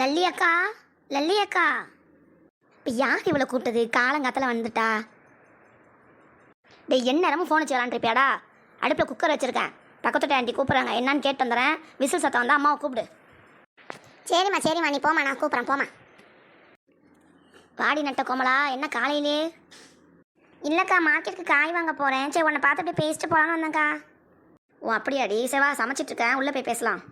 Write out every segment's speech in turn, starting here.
லல்லி அக்கா லல்லி அக்கா இப்போ யார் இவளை கூப்பிட்டது? காலங்காத்தில் வந்துட்டா. டேய் என் நேரமும் ஃபோன் வச்சு விளாண்டுருப்பியாடா அடுப்பில் குக்கர் வச்சுருக்கேன். பக்கத்து ஆண்டி கூப்பிட்றாங்க. என்னான்னு கேட்டு வந்துடுறேன். விசில் சத்தம் வந்தால் அம்மாவை கூப்பிடு. சரிம்மா சரிம்மா நீ போமா நான் கூப்பிட்றேன். போமா வாடி நட்ட கோமலா என்ன காலையிலே? இல்லைக்கா மார்க்கெட்டுக்கு காய் வாங்க போகிறேன் சரி உன்னை பார்த்துட்டு பேசிட்டு போகலான்னு வந்தேங்க்கா ஓ அப்படியாடி. சேவா சமைச்சிட்டு இருக்கேன். உள்ளே போய் பேசலாம்.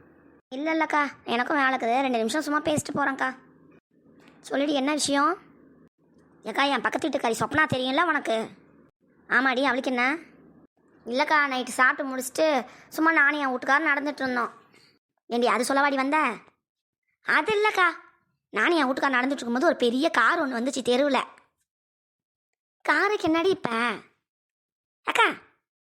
இல்லை இல்லைக்கா எனக்கும் வேலை இருக்குது. ரெண்டு நிமிஷம் சும்மா பேசிட்டு போகிறேன்க்கா சொல்லிடு என்ன விஷயம்? ஏக்கா என் பக்கத்து வீட்டுக்காரி சொப்னா தெரியும்ல உனக்கு? ஆமாடி அவளுக்கு என்ன? இல்லைக்கா நைட்டு சாப்பிட்டு முடிச்சுட்டு சும்மா நானும் என் வீட்டுக்காரர் நடந்துட்டு இருந்தோம். ஏண்டி அது சொல்லவாடி வந்த? அது இல்லைக்கா. நானும் என் வீட்டுக்காரர் நடந்துட்டு இருக்கும்போது ஒரு பெரிய கார் ஒன்று வந்துச்சு தெருவில். காருக்கு என்னடி இப்போ? அக்கா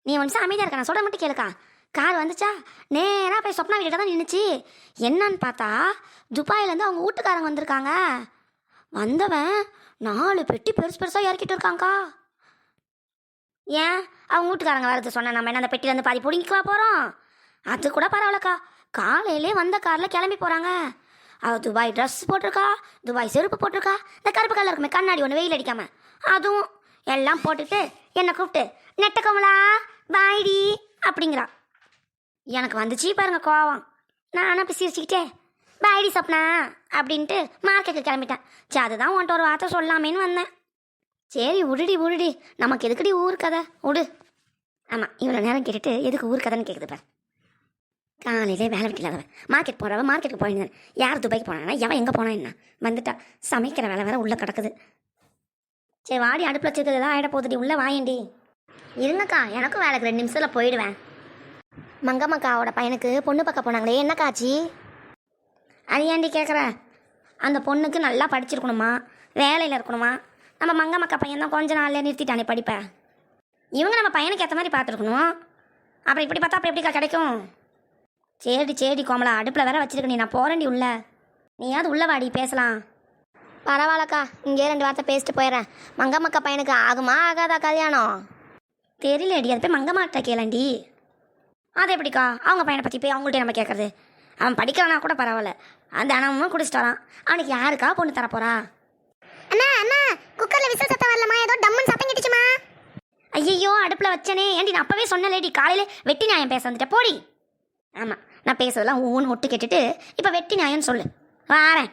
நீ ஒன்று அமைதியாக இருக்க நான் சொல்ல மட்டும் கேளுக்கா. கார் வந்துச்சா? நேராக போய் சொப்னா வீட்டில் தான் நின்றுச்சு என்னன்னு பார்த்தா துபாயிலேருந்து அவங்க வீட்டுக்காரங்க வந்திருக்காங்க. வந்தவன் நாலு பெட்டி பெருசு பெருசாக இறக்கிட்டு இருக்காங்க்கா ஏன்? அவங்க வீட்டுக்காரங்க வரது சொன்ன நம்ம என்ன அந்த பெட்டியிலேருந்து பாதி பிடிங்கிக்கவா போகிறோம் அது கூட பரவாயில்லக்கா. காலையிலே வந்த காரில் கிளம்பி போகிறாங்க அவள் துபாய் ட்ரெஸ் போட்டிருக்கா துபாய் செருப்பு போட்டிருக்கா இந்த கருப்பு கலர் இருக்குமே கண்ணாடி ஒன்று வெயில் அடிக்காம. அதுவும் எல்லாம் போட்டுட்டு என்னை கூப்பிட்டு நெட்ட கமலா பாய்டி அப்படிங்கிறான். எனக்கு வந்துச்சு பாருங்க கோவம். நானும் அப்படி சிரிச்சுக்கிட்டே பாய்டி சப்னா? அப்படின்ட்டு மார்க்கெட்டுக்கு கிளம்பிட்டேன். சரி அதுதான் உன்ட்ட ஒரு வார்த்தை சொல்லாமேன்னு வந்தேன். சரி உடுடி விடுடி நமக்கு எதுக்குடி ஊர் கதை? விடு ஆமாம் இவ்வளோ நேரம் கேட்டுட்டு எதுக்கு ஊர் கதைன்னு கேட்குது பாரு. காலையிலே வேலை வெட்டில மார்க்கெட் போகிறவன் மார்க்கெட்டுக்கு போயிருந்தேன். யார் துபாய்க்கு போனானா எவன் எங்கே போனா என்ன? வந்துட்டா. சமைக்கிற வேலை வேற உள்ளே கிடக்குது. சரி வாடி அடுப்பில் வச்சுருக்கிறது ஏதாவது ஆகிட போகுதுடி. உள்ளே வாயண்டி. இருங்கக்கா எனக்கும் வேலைக்கு ரெண்டு நிமிஷத்தில் போயிடுவேன். மங்கம்மக்காவோட பையனுக்கு பொண்ணு பார்க்க போனாங்களே. என்ன காட்சி அது ஏன்டி கேட்குற அந்த பொண்ணுக்கு நல்லா படிச்சிருக்கணுமா? வேலையில் இருக்கணுமா? நம்ம மங்கம்மக்கா பையன் தான் கொஞ்ச நாளில் நிறுத்திட்டானே படிப்பை. இவங்க நம்ம பையனுக்கு ஏற்ற மாதிரி பார்த்துருக்கணும்? அப்புறம் இப்படி பார்த்தா அப்புறம் எப்படிக்கா கிடைக்கும்? சரி சரி கோமலா அடுப்பில் வேற வச்சிருக்க நீ நான் போகிறேன்டி உள்ள. நீயாவது உள்ள வாடி பேசலாம். பரவாயில்லக்கா இங்கே ரெண்டு வார்த்தை பேசிட்டு போயிடுறேன். மங்கம்மக்கா பையனுக்கு ஆகுமா ஆகாதா கல்யாணம்? தெரியலடி அது போய் மங்கம்மாட்ட கேளண்டி. அது எப்படிக்கா? அவங்க பையனை பற்றி போய் அவங்கள்ட்ட நம்ம கேட்குறது அவன் படிக்கலனா கூட பரவாயில்ல. அந்த அனமும் குடிச்சிட்டு வரான். அவனுக்கு யாருக்கா பொண்ணு தர போறா? அண்ணா அண்ணா குக்கர்ல விசில் சத்தம் வரலமா ஏதோ டம்முன்னு சத்தம் கிட்டுச்சுமா. ஐயோ அடுப்பில் வச்சனே. ஏண்டி நான் அப்பவே சொன்னலேடி காலையில வெட்டி நியாயம் பேச வந்துட்டேன் போடி. ஆமாம் நான் பேசுறதெல்லாம் ஊன்னு ஒட்டு கேட்டுட்டு இப்போ வெட்டி நியாயம்னு சொல்லு. வாரேன்.